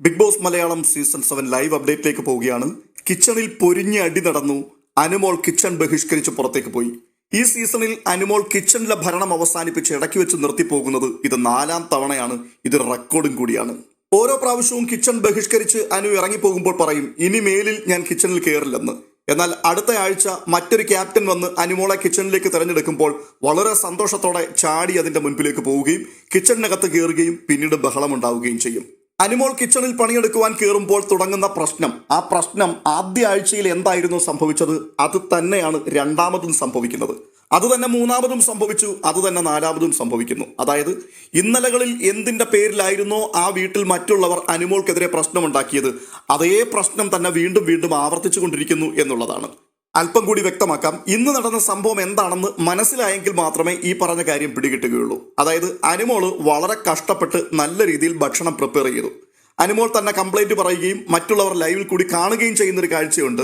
Big boss Malayalam season seven live അപ്ഡേറ്റിലേക്ക് പോവുകയാണ്. കിച്ചണിൽ പൊരിഞ്ഞ അടി നടന്നു അനുമോൾ കിച്ചൺ ബഹിഷ്കരിച്ച് പുറത്തേക്ക് പോയി. ഈ സീസണിൽ അനുമോൾ കിച്ചണിലെ ഭരണം അവസാനിപ്പിച്ച് ഇടയ്ക്ക് വെച്ച് നിർത്തിപ്പോകുന്നത് ഇത് നാലാം തവണയാണ്. ഇത് റെക്കോർഡും കൂടിയാണ്. ഓരോ പ്രാവശ്യവും കിച്ചൺ ബഹിഷ്കരിച്ച് അനു ഇറങ്ങിപ്പോകുമ്പോൾ പറയും ഇനി മേലിൽ ഞാൻ കിച്ചണിൽ കയറില്ലെന്ന് എന്നാൽ അടുത്ത ആഴ്ച മറ്റൊരു ക്യാപ്റ്റൻ വന്ന് അനുമോളെ കിച്ചണിലേക്ക് തിരഞ്ഞെടുക്കുമ്പോൾ വളരെ സന്തോഷത്തോടെ ചാടി അതിന്റെ മുൻപിലേക്ക് പോവുകയും കിച്ചണിനകത്ത് കയറുകയും പിന്നീട് ബഹളമുണ്ടാവുകയും ചെയ്യും. അനുമോൾ കിച്ചണിൽ പണിയെടുക്കുവാൻ കയറുമ്പോൾ തുടങ്ങുന്ന പ്രശ്നം. ആ പ്രശ്നം ആദ്യ ആഴ്ചയിൽ എന്തായിരുന്നു സംഭവിച്ചത്? അത് തന്നെയാണ് രണ്ടാമതും സംഭവിക്കുന്നത്. അത് തന്നെ മൂന്നാമതും സംഭവിച്ചു അത് തന്നെ നാലാമതും സംഭവിക്കുന്നു. അതായത് ഇന്നലകളിൽ എന്തിന്റെ പേരിലായിരുന്നോ ആ വീട്ടിൽ മറ്റുള്ളവർ അനിമോൾക്കെതിരെ പ്രശ്നമുണ്ടാക്കിയത്. അതേ പ്രശ്നം തന്നെ വീണ്ടും വീണ്ടും ആവർത്തിച്ചു കൊണ്ടിരിക്കുന്നു എന്നുള്ളതാണ്. അല്പം കൂടി വ്യക്തമാക്കാം. ഇന്ന് നടന്ന സംഭവം എന്താണെന്ന് മനസ്സിലായെങ്കിൽ മാത്രമേ ഈ പറഞ്ഞ കാര്യം പിടികിട്ടുകയുള്ളൂ. അതായത് അനുമോൾ വളരെ കഷ്ടപ്പെട്ട് നല്ല രീതിയിൽ ഭക്ഷണം പ്രിപ്പയർ ചെയ്തു. അനുമോൾ തന്നെ കംപ്ലൈന്റ് പറയുകയും മറ്റുള്ളവർ ലൈവിൽ കൂടി കാണുകയും ചെയ്യുന്ന ഒരു കാഴ്ചയുണ്ട്.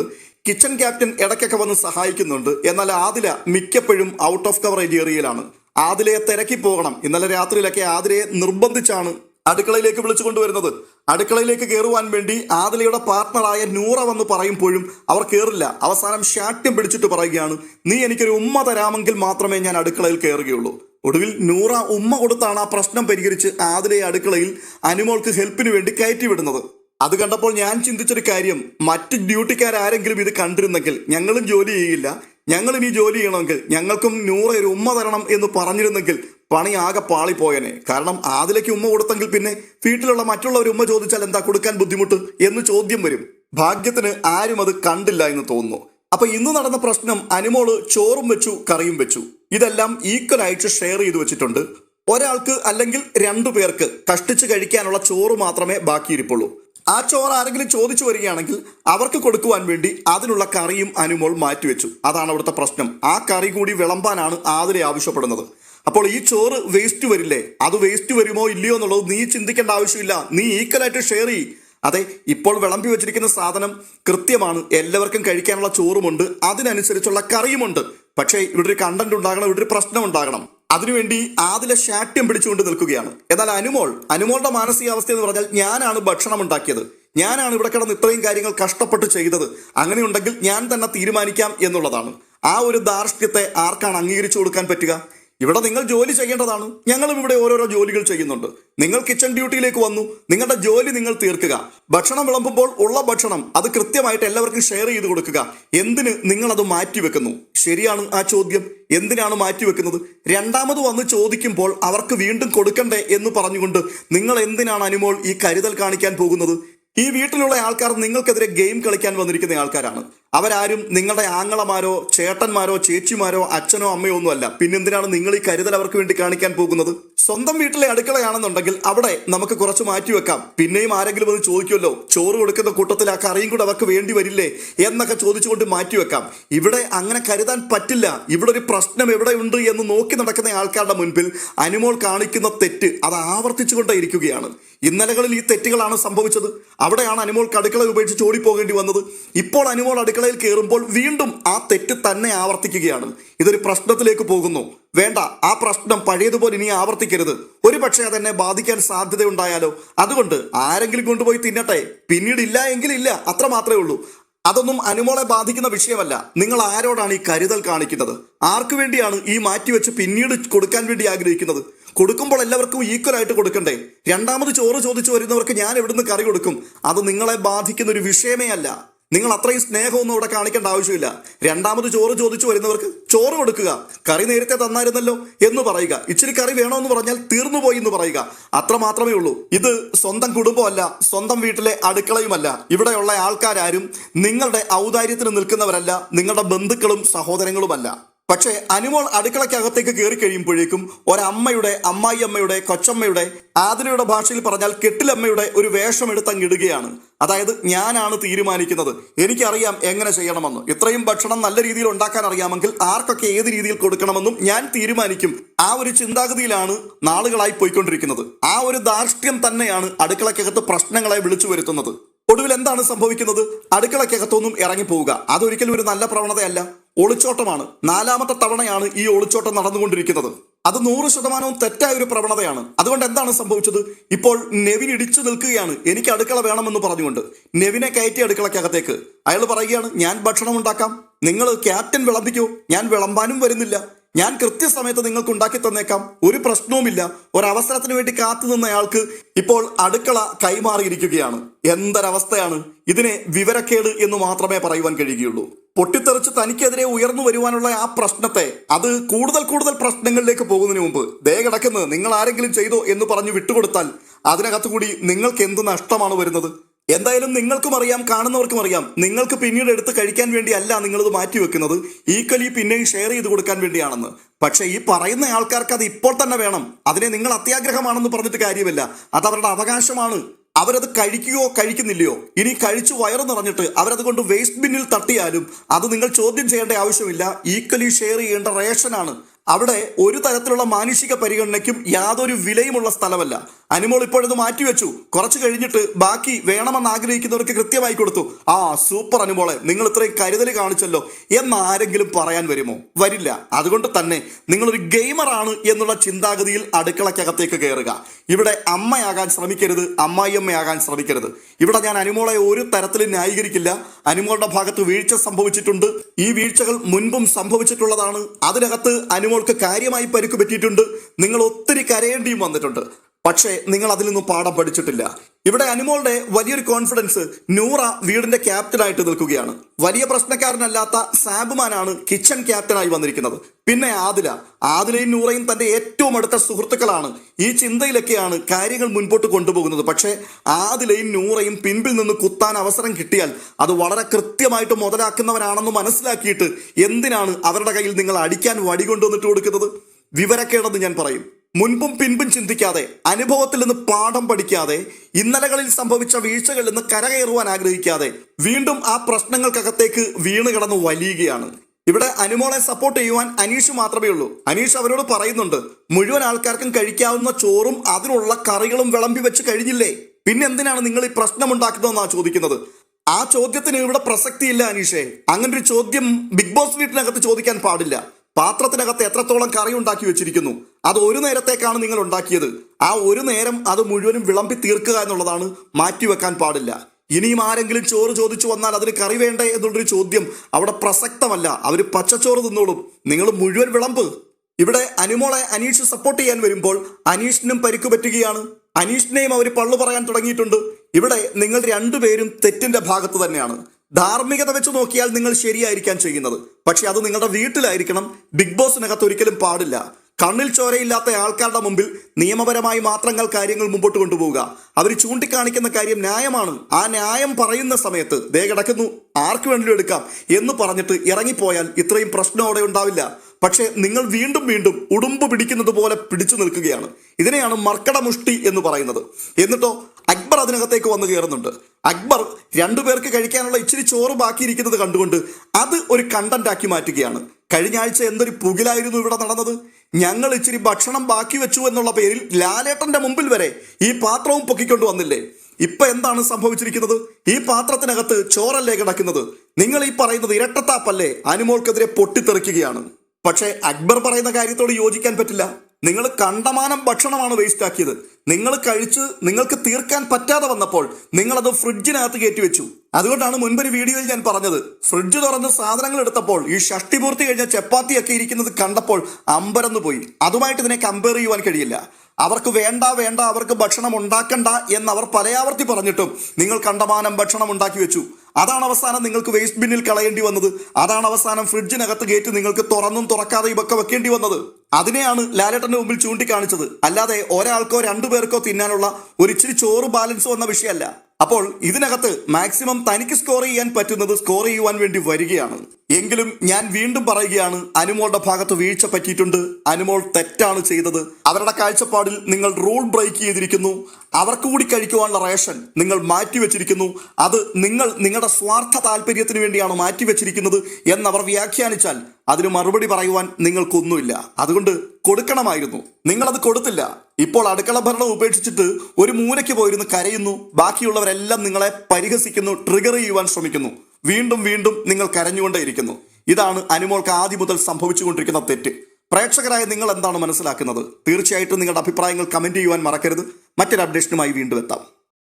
കിച്ചൺ ക്യാപ്റ്റൻ ഇടയ്ക്കൊക്കെ വന്ന് സഹായിക്കുന്നുണ്ട്. എന്നാൽ ആദില മിക്കപ്പോഴും ഔട്ട് ഓഫ് കവറേജ് ഏരിയയിലാണ് ആദിലയെ തിരക്കി പോകണം. ഇന്നലെ രാത്രിയിലൊക്കെ ആദിലയെ നിർബന്ധിച്ചാണ് അടുക്കളയിലേക്ക് വിളിച്ചു കൊണ്ടുവരുന്നത്. അടുക്കളയിലേക്ക് കയറുവാൻ വേണ്ടി ആദിലയുടെ പാർട്ട്ണറായ നൂറ വന്ന് പറയുമ്പോഴും അവർ കയറില്ല അവസാനം ശാഠ്യം പിടിച്ചിട്ട് പറയുകയാണ് നീ എനിക്കൊരു ഉമ്മ തരാമെങ്കിൽ മാത്രമേ ഞാൻ അടുക്കളയിൽ കയറുകയുള്ളൂ ഒടുവിൽ നൂറ ഉമ്മ കൊടുത്താണ് ആ പ്രശ്നം പരിഹരിച്ച് ആദിലയെ അടുക്കളയിൽ അനുമോൾക്ക് ഹെൽപ്പിന് വേണ്ടി കയറ്റി വിടുന്നത്. അത് കണ്ടപ്പോൾ ഞാൻ ചിന്തിച്ചൊരു കാര്യം മറ്റ് ഡ്യൂട്ടിക്കാരെങ്കിലും ഇത് കണ്ടിരുന്നെങ്കിൽ ഞങ്ങളും ജോലി ചെയ്യില്ല. ഞങ്ങൾ ഇനി ജോലി ചെയ്യണമെങ്കിൽ ഞങ്ങൾക്കും നൂറ ഒരു ഉമ്മ തരണം എന്ന് പറഞ്ഞിരുന്നെങ്കിൽ പണി ആകെ പാളിപ്പോയനെ. കാരണം ആദിലേക്ക് ഉമ്മ കൊടുത്തെങ്കിൽ പിന്നെ വീട്ടിലുള്ള മറ്റുള്ളവർ ഉമ്മ ചോദിച്ചാൽ എന്താ കൊടുക്കാൻ ബുദ്ധിമുട്ട് എന്ന് ചോദ്യം വരും. ഭാഗ്യത്തിന് ആരും അത് കണ്ടില്ല എന്ന് തോന്നുന്നു. അപ്പൊ ഇന്ന് നടന്ന പ്രശ്നം അനുമോൾ ചോറും വെച്ചു കറിയും വെച്ചു. ഇതെല്ലാം ഈക്വലായിട്ട് ഷെയർ ചെയ്തു വെച്ചിട്ടുണ്ട്. ഒരാൾക്ക് അല്ലെങ്കിൽ രണ്ടു പേർക്ക് കഷ്ടിച്ച് കഴിക്കാനുള്ള ചോറ് മാത്രമേ ബാക്കിയിരിപ്പുള്ളൂ. ആ ചോറ് ആരെങ്കിലും ചോദിച്ചു വരികയാണെങ്കിൽ അവർക്ക് കൊടുക്കുവാൻ വേണ്ടി അതിനുള്ള കറിയും അനുമോൾ മാറ്റിവെച്ചു. അതാണ് അവിടുത്തെ പ്രശ്നം. ആ കറി കൂടി വിളമ്പാനാണ് ആതിരെ ആവശ്യപ്പെടുന്നത്. അപ്പോൾ ഈ ചോറ് വേസ്റ്റ് വരില്ലേ? അത് വേസ്റ്റ് വരുമോ ഇല്ലയോ എന്നുള്ളത് നീ ചിന്തിക്കേണ്ട ആവശ്യമില്ല. നീ ഈക്വലായിട്ട് ഷെയർ ചെയ്യ്. അതെ ഇപ്പോൾ വിളമ്പി വെച്ചിരിക്കുന്ന സാധനം കൃത്യമാണ്. എല്ലാവർക്കും കഴിക്കാനുള്ള ചോറുമുണ്ട്. അതിനനുസരിച്ചുള്ള കറിയുമുണ്ട്. പക്ഷേ ഇവിടെ ഒരു കണ്ടന്റ് ഉണ്ടാകണം ഇവിടെ ഒരു പ്രശ്നം ഉണ്ടാകണം. അതിനുവേണ്ടി ആദിലെ ശാഠ്യം പിടിച്ചുകൊണ്ട് നിൽക്കുകയാണ്. എന്നാൽ അനുമോൾ അനുമോളുടെ മാനസികാവസ്ഥ എന്ന് പറഞ്ഞാൽ ഞാനാണ് ഭക്ഷണം ഉണ്ടാക്കിയത്. ഞാനാണ് ഇവിടെ കിടന്ന് ഇത്രയും കാര്യങ്ങൾ കഷ്ടപ്പെട്ട് ചെയ്തത്. അങ്ങനെയുണ്ടെങ്കിൽ ഞാൻ തന്നെ തീരുമാനിക്കാം എന്നുള്ളതാണ്. ആ ഒരു ദാർഷ്ട്യത്തെ ആർക്കാണ് അംഗീകരിച്ചു കൊടുക്കാൻ പറ്റുക? ഇവിടെ നിങ്ങൾ ജോലി ചെയ്യേണ്ടതാണ്. ഞങ്ങളും ഇവിടെ ഓരോരോ ജോലികൾ ചെയ്യുന്നുണ്ട്. നിങ്ങൾ കിച്ചൺ ഡ്യൂട്ടിയിലേക്ക് വന്നു. നിങ്ങളുടെ ജോലി നിങ്ങൾ തീർക്കുക. ഭക്ഷണം വിളമ്പുമ്പോൾ ഉള്ള ഭക്ഷണം അത് കൃത്യമായിട്ട് എല്ലാവർക്കും ഷെയർ ചെയ്ത് കൊടുക്കുക. എന്തിന് നിങ്ങൾ അത് മാറ്റിവെക്കുന്നു? ശരിയാണ് ആ ചോദ്യം. എന്തിനാണ് മാറ്റിവെക്കുന്നത്? രണ്ടാമത് വന്ന് ചോദിക്കുമ്പോൾ അവർക്ക് വീണ്ടും കൊടുക്കണ്ടേ എന്ന് പറഞ്ഞുകൊണ്ട് നിങ്ങൾ എന്തിനാണ് അനുമോൾ ഈ കരുതൽ കാണിക്കാൻ പോകുന്നത്? ഈ വീട്ടിലുള്ള ആൾക്കാർ നിങ്ങൾക്കെതിരെ ഗെയിം കളിക്കാൻ വന്നിരിക്കുന്ന ആൾക്കാരാണ്. അവരാരും നിങ്ങളുടെ ആങ്ങളമാരോ ചേട്ടന്മാരോ ചേച്ചിമാരോ അച്ഛനോ അമ്മയോ ഒന്നുമല്ല പിന്നെന്തിനാണ് നിങ്ങൾ ഈ കരുതൽ അവർക്ക് വേണ്ടി കാണിക്കാൻ പോകുന്നത്? സ്വന്തം വീട്ടിലെ അടുക്കളയാണെന്നുണ്ടെങ്കിൽ അവിടെ നമുക്ക് കുറച്ച് മാറ്റി വെക്കാം. പിന്നെയും ആരെങ്കിലും ഒന്ന് ചോദിക്കുമല്ലോ ചോറ് കൊടുക്കുന്ന കൂട്ടത്തിൽ ആ കറിയും കൂടെ അവർക്ക് വേണ്ടി വരില്ലേ? എന്നൊക്കെ ചോദിച്ചുകൊണ്ട് മാറ്റി വെക്കാം. ഇവിടെ അങ്ങനെ കരുതാൻ പറ്റില്ല. ഇവിടെ ഒരു പ്രശ്നം എവിടെയുണ്ട് എന്ന് നോക്കി നടക്കുന്ന ആൾക്കാരുടെ മുൻപിൽ അനുമോൾ കാണിക്കുന്ന തെറ്റ് അത് ആവർത്തിച്ചുകൊണ്ടേ ഇരിക്കുകയാണ്. ഇന്നലകളിൽ ഈ തെറ്റുകളാണ് സംഭവിച്ചത്. അവിടെയാണ് അനുമോൾക്ക് അടുക്കള ഉപേക്ഷിച്ച് ഓടിപ്പോകേണ്ടി വന്നത്. ഇപ്പോൾ അനുമോൾ അടുക്കളയിൽ കയറുമ്പോൾ വീണ്ടും ആ തെറ്റ് തന്നെ ആവർത്തിക്കുകയാണ്. ഇതൊരു പ്രശ്നത്തിലേക്ക് പോകുന്നു. വേണ്ട ആ പ്രശ്നം പഴയതുപോലെ ഇനി ആവർത്തിക്കരുത്. ഒരു പക്ഷേ അതെന്നെ ബാധിക്കാൻ സാധ്യതയുണ്ടായാലോ? അതുകൊണ്ട് ആരെങ്കിലും കൊണ്ടുപോയി തിന്നട്ടെ. പിന്നീട് ഇല്ല എങ്കിൽ ഇല്ല അത്ര മാത്രമേ ഉള്ളൂ. അതൊന്നും അനുമോളെ ബാധിക്കുന്ന വിഷയമല്ല. നിങ്ങൾ ആരോടാണ് ഈ കരുതൽ കാണിക്കുന്നത്? ആർക്കു വേണ്ടിയാണ് ഈ മാറ്റിവെച്ച് പിന്നീട് കൊടുക്കാൻ വേണ്ടി ആഗ്രഹിക്കുന്നത്? കൊടുക്കുമ്പോൾ എല്ലാവർക്കും ഈക്വൽ ആയിട്ട് കൊടുക്കണ്ടേ? രണ്ടാമത് ചോറ് ചോദിച്ചു വരുന്നവർക്ക് ഞാൻ എവിടുന്ന് കറി കൊടുക്കും? അത് നിങ്ങളെ ബാധിക്കുന്ന ഒരു വിഷയമേ അല്ല. നിങ്ങൾ അത്രയും സ്നേഹമൊന്നും ഇവിടെ കാണിക്കേണ്ട ആവശ്യമില്ല. രണ്ടാമത് ചോറ് ചോദിച്ചു വരുന്നവർക്ക് ചോറ് കൊടുക്കുക. കറി നേരത്തെ തന്നായിരുന്നല്ലോ എന്ന് പറയുക. ഇച്ചിരി കറി വേണമെന്ന് പറഞ്ഞാൽ തീർന്നുപോയി എന്ന് പറയുക. അത്ര മാത്രമേ ഉള്ളൂ. ഇത് സ്വന്തം കുടുംബമല്ല സ്വന്തം വീട്ടിലെ അടുക്കളയുമല്ല. ഇവിടെയുള്ള ആൾക്കാരും നിങ്ങളുടെ ഔദാര്യത്തിന് നിൽക്കുന്നവരല്ല നിങ്ങളുടെ ബന്ധുക്കളും സഹോദരങ്ങളുമല്ല. പക്ഷേ അനുമോൾ അടുക്കളയ്ക്കകത്തേക്ക് കയറി കഴിയുമ്പോഴേക്കും ഒരമ്മയുടെ അമ്മായിയമ്മയുടെ കൊച്ചമ്മയുടെ ആതിരയുടെ ഭാഷയിൽ പറഞ്ഞാൽ കെട്ടിലമ്മയുടെ ഒരു വേഷം എടുത്തങ്ങിടുകയാണ്. അതായത് ഞാനാണ് തീരുമാനിക്കുന്നത്. എനിക്കറിയാം എങ്ങനെ ചെയ്യണമെന്ന്. ഇത്രയും ഭക്ഷണം നല്ല രീതിയിൽ ഉണ്ടാക്കാൻ അറിയാമെങ്കിൽ ആർക്കൊക്കെ ഏത് രീതിയിൽ കൊടുക്കണമെന്നും ഞാൻ തീരുമാനിക്കും. ആ ഒരു ചിന്താഗതിയിലാണ് നാളുകളായി പോയിക്കൊണ്ടിരിക്കുന്നത്. ആ ഒരു ധാർഷ്ട്യം തന്നെയാണ് അടുക്കളയ്ക്കകത്ത് പ്രശ്നങ്ങളെ വിളിച്ചു വരുത്തുന്നത്. ഒടുവിൽ എന്താണ് സംഭവിക്കുന്നത്? അടുക്കളയ്ക്കകത്തൊന്നും ഇറങ്ങിപ്പോവുക. അതൊരിക്കലും ഒരു നല്ല പ്രവണതയല്ല. ഒളിച്ചോട്ടമാണ്. നാലാമത്തെ തവണയാണ് ഈ ഒളിച്ചോട്ടം നടന്നുകൊണ്ടിരിക്കുന്നത്. അത് നൂറ് ശതമാനവും തെറ്റായ ഒരു പ്രവണതയാണ്. അതുകൊണ്ട് എന്താണ് സംഭവിച്ചത്? ഇപ്പോൾ നെവിൻ ഇടിച്ചു നിൽക്കുകയാണ്. എനിക്ക് അടുക്കള വേണമെന്ന് പറഞ്ഞുകൊണ്ട് നെവിനെ കയറ്റി അടുക്കളക്കകത്തേക്ക്. അയാൾ പറയുകയാണ് ഞാൻ ഭക്ഷണം ഉണ്ടാക്കാം. നിങ്ങൾ ക്യാപ്റ്റൻ വിളമ്പിക്കോ. ഞാൻ വിളമ്പാനും വരുന്നില്ല. ഞാൻ കൃത്യസമയത്ത് നിങ്ങൾക്ക് ഉണ്ടാക്കി തന്നേക്കാം. ഒരു പ്രശ്നവുമില്ല. ഒരവസരത്തിന് വേണ്ടി കാത്തു നിന്നയാൾക്ക് ഇപ്പോൾ അടുക്കള കൈമാറിയിരിക്കുകയാണ്. എന്തൊരവസ്ഥയാണ്. ഇതിനെ വിവരക്കേട് എന്ന് മാത്രമേ പറയുവാൻ കഴിയുകയുള്ളൂ. പൊട്ടിത്തെറിച്ച് തനിക്കെതിരെ ഉയർന്നു വരുവാനുള്ള ആ പ്രശ്നത്തെ അത് കൂടുതൽ കൂടുതൽ പ്രശ്നങ്ങളിലേക്ക് പോകുന്നതിന് മുമ്പ് ദേ കിടക്കുന്നത് നിങ്ങൾ ആരെങ്കിലും ചെയ്തോ എന്ന് പറഞ്ഞു വിട്ടുകൊടുത്താൽ അതിനകത്ത് കൂടി നിങ്ങൾക്ക് എന്ത് നഷ്ടമാണ് വരുന്നത്? എന്തായാലും നിങ്ങൾക്കും അറിയാം കാണുന്നവർക്കും അറിയാം. നിങ്ങൾക്ക് പിന്നീട് എടുത്ത് കഴിക്കാൻ വേണ്ടിയല്ല നിങ്ങളിത് മാറ്റി വെക്കുന്നത്. ഈക്വലി പിന്നെയും ഷെയർ ചെയ്ത് കൊടുക്കാൻ വേണ്ടിയാണെന്ന്. പക്ഷേ ഈ പറയുന്ന ആൾക്കാർക്ക് അത് ഇപ്പോൾ തന്നെ വേണം. അതിനെ നിങ്ങൾ അത്യാഗ്രഹമാണെന്ന് പറഞ്ഞിട്ട് കാര്യമില്ല. അത് അവരുടെ അവകാശമാണ്. അവരത് കഴിക്കുകയോ കഴിക്കുന്നില്ലയോ? ഇനി കഴിച്ചു വയറ് നിറഞ്ഞിട്ട് അവരത് കൊണ്ട് വേസ്റ്റ് ബിന്നിൽ തട്ടിയാലും അത് നിങ്ങൾ ചോദ്യം ചെയ്യേണ്ട ആവശ്യമില്ല. ഈക്വലി ഷെയർ ചെയ്യേണ്ട റേഷനാണ്. അവിടെ ഒരു തരത്തിലുള്ള മാനുഷിക പരിഗണനയ്ക്കും യാതൊരു വിലയുമുള്ള സ്ഥലമല്ല. അനുമോൾ ഇപ്പോഴത് മാറ്റിവെച്ചു കുറച്ച് കഴിഞ്ഞിട്ട് ബാക്കി വേണമെന്ന് ആഗ്രഹിക്കുന്നവർക്ക് കൃത്യമായി കൊടുത്തു. ആ സൂപ്പർ അനുമോളെ നിങ്ങൾ ഇത്രയും കരുതൽ കാണിച്ചല്ലോ. എന്നാരെങ്കിലും പറയാൻ വരുമോ? വരില്ല. അതുകൊണ്ട് തന്നെ നിങ്ങളൊരു ഗെയിമറാണ് എന്നുള്ള ചിന്താഗതിയിൽ അടുക്കളക്കകത്തേക്ക് കയറുക. ഇവിടെ അമ്മയാകാൻ ശ്രമിക്കരുത് അമ്മായിയമ്മയാകാൻ ശ്രമിക്കരുത്. ഇവിടെ ഞാൻ അനുമോളെ ഒരു തരത്തിലും ന്യായീകരിക്കില്ല. അനുമോളുടെ ഭാഗത്ത് വീഴ്ച സംഭവിച്ചിട്ടുണ്ട്. ഈ വീഴ്ചകൾ മുൻപും സംഭവിച്ചിട്ടുള്ളതാണ്. അതിനകത്ത് അനുമോൾക്ക് കാര്യമായി പരിക്ക് പറ്റിയിട്ടുണ്ട്. നിങ്ങൾ ഒത്തിരി കരയേണ്ടിയും വന്നിട്ടുണ്ട്. പക്ഷേ നിങ്ങൾ അതിൽ നിന്നും പാഠം പഠിച്ചിട്ടില്ല. ഇവിടെ അനുമോളുടെ വലിയൊരു കോൺഫിഡൻസ് നൂറ വീടിന്റെ ക്യാപ്റ്റനായിട്ട് നിൽക്കുകയാണ്. വലിയ പ്രശ്നക്കാരനല്ലാത്ത സാബുമാനാണ് കിച്ചൺ ക്യാപ്റ്റനായി വന്നിരിക്കുന്നത്. പിന്നെ ആദില. ആദിലയും നൂറയും തന്റെ ഏറ്റവും അടുത്ത സുഹൃത്തുക്കളാണ്. ഈ ചിന്തയിലൊക്കെയാണ് കാര്യങ്ങൾ മുൻപോട്ട് കൊണ്ടുപോകുന്നത്. പക്ഷേ ആദിലയും നൂറയും പിൻപിൽ നിന്ന് കുത്താൻ അവസരം കിട്ടിയാൽ അത് വളരെ കൃത്യമായിട്ട് മുതലാക്കുന്നവരാണെന്ന് മനസ്സിലാക്കിയിട്ട് എന്തിനാണ് അവരുടെ കയ്യിൽ നിങ്ങൾ അടിക്കാൻ വടി കൊണ്ടുവന്നിട്ട് കൊടുക്കുന്നത്? വിവരക്കേടെന്ന് ഞാൻ പറയും. മുൻപും പിൻപും ചിന്തിക്കാതെ അനുഭവത്തിൽ നിന്ന് പാഠം പഠിക്കാതെ ഇന്നലകളിൽ സംഭവിച്ച വീഴ്ചകളിൽ നിന്ന് കരകയറുവാൻ ആഗ്രഹിക്കാതെ വീണ്ടും ആ പ്രശ്നങ്ങൾക്കകത്തേക്ക് വീണ് കിടന്ന് വലിയുകയാണ്. ഇവിടെ അനുമോളെ സപ്പോർട്ട് ചെയ്യുവാൻ അനീഷ് മാത്രമേ ഉള്ളൂ. അനീഷ് അവരോട് പറയുന്നുണ്ട് മുഴുവൻ ആൾക്കാർക്കും കഴിക്കാവുന്ന ചോറും അതിനുള്ള കറികളും വിളമ്പി വെച്ച് കഴിഞ്ഞില്ലേ? പിന്നെ എന്തിനാണ് നിങ്ങൾ ഈ പ്രശ്നം ഉണ്ടാക്കുന്നതെന്നാ ചോദിക്കുന്നത്? ആ ചോദ്യത്തിന് ഇവിടെ പ്രസക്തിയില്ല അനീഷേ. അങ്ങനൊരു ചോദ്യം ബിഗ് ബോസ് വീട്ടിനകത്ത് ചോദിക്കാൻ പാടില്ല. പാത്രത്തിനകത്ത് എത്രത്തോളം കറി ഉണ്ടാക്കി വെച്ചിരിക്കുന്നു? അത് ഒരു നേരത്തേക്കാണ് നിങ്ങൾ ഉണ്ടാക്കിയത്. ആ ഒരു നേരം അത് മുഴുവനും വിളമ്പി തീർക്കുക എന്നുള്ളതാണ് മാറ്റിവെക്കാൻ പാടില്ല. ഇനിയും ആരെങ്കിലും ചോറ് ചോദിച്ചു വന്നാൽ അതിന് കറി വേണ്ടേ എന്നുള്ളൊരു ചോദ്യം അവിടെ പ്രസക്തമല്ല. അവർ പച്ചച്ചോറ് തിന്നോളും. നിങ്ങൾ മുഴുവൻ വിളമ്പ്. ഇവിടെ അനുമോളെ അനീഷ് സപ്പോർട്ട് ചെയ്യാൻ വരുമ്പോൾ അനീഷിനും പരിക്ക് പറ്റുകയാണ്. അനീഷിനെയും അവർ പള്ളു പറയാൻ തുടങ്ങിയിട്ടുണ്ട്. ഇവിടെ നിങ്ങൾ രണ്ടുപേരും തെറ്റിന്റെ ഭാഗത്ത് തന്നെയാണ്. ധാർമ്മികത വെച്ച് നോക്കിയാൽ നിങ്ങൾ ശരിയായിരിക്കാൻ ചെയ്യുന്നത്. പക്ഷെ അത് നിങ്ങളുടെ വീട്ടിലായിരിക്കണം. ബിഗ് ബോസിനകത്ത് ഒരിക്കലും പാടില്ല. കണ്ണിൽ ചോരയില്ലാത്ത ആൾക്കാരുടെ മുമ്പിൽ നിയമപരമായി മാത്രങ്ങൾ കാര്യങ്ങൾ മുമ്പോട്ട് കൊണ്ടുപോവുക. അവർ ചൂണ്ടിക്കാണിക്കുന്ന കാര്യം ന്യായമാണ്. ആ ന്യായം പറയുന്ന സമയത്ത് ദേ കിടക്കുന്നു. ആർക്ക് വേണമെങ്കിലും എടുക്കാം എന്ന് പറഞ്ഞിട്ട് ഇറങ്ങിപ്പോയാൽ ഇത്രയും പ്രശ്നം അവിടെ ഉണ്ടാവില്ല. പക്ഷേ നിങ്ങൾ വീണ്ടും വീണ്ടും ഉടുമ്പ് പിടിക്കുന്നത് പോലെ പിടിച്ചു നിൽക്കുകയാണ്. ഇതിനെയാണ് മർക്കട മുഷ്ടി എന്ന് പറയുന്നത്. എന്നിട്ടോ അക്ബർ അതിനകത്തേക്ക് വന്നു കയറുന്നുണ്ട്. അക്ബർ രണ്ടുപേർക്ക് കഴിക്കാനുള്ള ഇച്ചിരി ചോറ് ബാക്കിയിരിക്കുന്നത് കണ്ടുകൊണ്ട് അത് ഒരു കണ്ടന്റ് ആക്കി മാറ്റുകയാണ്. കഴിഞ്ഞ ആഴ്ച എന്തൊരു പുകിലായിരുന്നു ഇവിടെ നടന്നത്? ഞങ്ങൾ ഇച്ചിരി ഭക്ഷണം ബാക്കി വെച്ചു എന്നുള്ള പേരിൽ ലാലേട്ടന്റെ മുമ്പിൽ വരെ ഈ പാത്രവും പൊക്കിക്കൊണ്ടു വന്നില്ലേ? ഇപ്പൊ എന്താണ് സംഭവിച്ചിരിക്കുന്നത്? ഈ പാത്രത്തിനകത്ത് ചോറല്ലേ കിടക്കുന്നത്? നിങ്ങൾ ഈ പറയുന്നത് ഇരട്ടത്താപ്പല്ലേ? അനുമോൾക്കെതിരെ പൊട്ടിത്തെറിക്കുകയാണ്. പക്ഷേ അക്ബർ പറയുന്ന കാര്യത്തോട് യോജിക്കാൻ പറ്റില്ല. നിങ്ങൾ കണ്ടമാനം ഭക്ഷണമാണ് വേസ്റ്റ് ആക്കിയത്. നിങ്ങൾ കഴിച്ച് നിങ്ങൾക്ക് തീർക്കാൻ പറ്റാതെ വന്നപ്പോൾ നിങ്ങളത് ഫ്രിഡ്ജിനകത്ത് കയറ്റി വെച്ചു അതുകൊണ്ടാണ് മുൻപൊരു വീഡിയോയിൽ ഞാൻ പറഞ്ഞത്. ഫ്രിഡ്ജ് തുറന്ന് സാധനങ്ങൾ എടുത്തപ്പോൾ ഈ ഷഷ്ടിപൂർത്തി കഴിഞ്ഞ ചപ്പാത്തിയൊക്കെ ഇരിക്കുന്നത് കണ്ടപ്പോൾ അമ്പരന്ന് പോയി അതുമായിട്ട് ഇതിനെ കമ്പയർ ചെയ്യുവാൻ കഴിയില്ല. അവർക്ക് വേണ്ട വേണ്ട അവർക്ക് ഭക്ഷണം ഉണ്ടാക്കണ്ട എന്ന് അവർ പലയാവർത്തി പറഞ്ഞിട്ടും നിങ്ങൾ കണ്ടമാനം ഭക്ഷണം ഉണ്ടാക്കി വെച്ചു. അതാണ് അവസാനം നിങ്ങൾക്ക് വേസ്റ്റ് ബിന്നിൽ കളയേണ്ടി വന്നത്. അതാണ് അവസാനം ഫ്രിഡ്ജിനകത്ത് ഗേറ്റ് നിങ്ങൾക്ക് തുറന്നും തുറക്കാതെ ഒക്കെ വെക്കേണ്ടി വന്നത്. അതിനെയാണ് ലാലേട്ടന്റെ മുമ്പിൽ ചൂണ്ടിക്കാണിച്ചത്. അല്ലാതെ ഒരാൾക്കോ രണ്ടു പേർക്കോ തിന്നാനുള്ള ഒരിച്ചിരി ചോറ് ബാലൻസ് വന്ന വിഷയമല്ല. അപ്പോൾ ഇതിനകത്ത് മാക്സിമം തനിക്ക് സ്കോർ ചെയ്യാൻ പറ്റുന്നത് സ്കോർ ചെയ്യുവാൻ വേണ്ടി വരികയാണ്. എങ്കിലും ഞാൻ വീണ്ടും പറയുകയാണ് അനുമോളുടെ ഭാഗത്ത് വീഴ്ച പറ്റിയിട്ടുണ്ട്. അനുമോൾ തെറ്റാണ് ചെയ്തത്. അവരുടെ കാഴ്ചപ്പാടിൽ നിങ്ങൾ റൂൾ ബ്രേക്ക് ചെയ്തിരിക്കുന്നു. അവർക്ക് കൂടി കഴിക്കുവാനുള്ള റേഷൻ നിങ്ങൾ മാറ്റിവെച്ചിരിക്കുന്നു. അത് നിങ്ങൾ നിങ്ങളുടെ സ്വാർത്ഥ താല്പര്യത്തിന് വേണ്ടിയാണ് മാറ്റിവെച്ചിരിക്കുന്നത് എന്നവർ വ്യാഖ്യാനിച്ചാൽ അതിന് മറുപടി പറയുവാൻ നിങ്ങൾക്കൊന്നുമില്ല. അതുകൊണ്ട് കൊടുക്കണമായിരുന്നു. നിങ്ങളത് കൊടുത്തില്ല. ഇപ്പോൾ അടുക്കള ഭരണം ഉപേക്ഷിച്ചിട്ട് ഒരു മൂലയ്ക്ക് പോയിരുന്ന് കരയുന്നു. ബാക്കിയുള്ളവരെല്ലാം നിങ്ങളെ പരിഹസിക്കുന്നു ട്രിഗർ ചെയ്യുവാൻ ശ്രമിക്കുന്നു. വീണ്ടും വീണ്ടും നിങ്ങൾ കരഞ്ഞുകൊണ്ടേയിരിക്കുന്നു. ഇതാണ് അനുമോൾക്ക് ആദ്യം മുതൽ സംഭവിച്ചുകൊണ്ടിരിക്കുന്ന തെറ്റ്. പ്രേക്ഷകരായ നിങ്ങൾ എന്താണ് മനസ്സിലാക്കുന്നത്? തീർച്ചയായിട്ടും നിങ്ങളുടെ അഭിപ്രായങ്ങൾ കമന്റ് ചെയ്യുവാൻ മറക്കരുത്. മറ്റൊരു അപ്ഡേഷനുമായി വീണ്ടും എത്താം.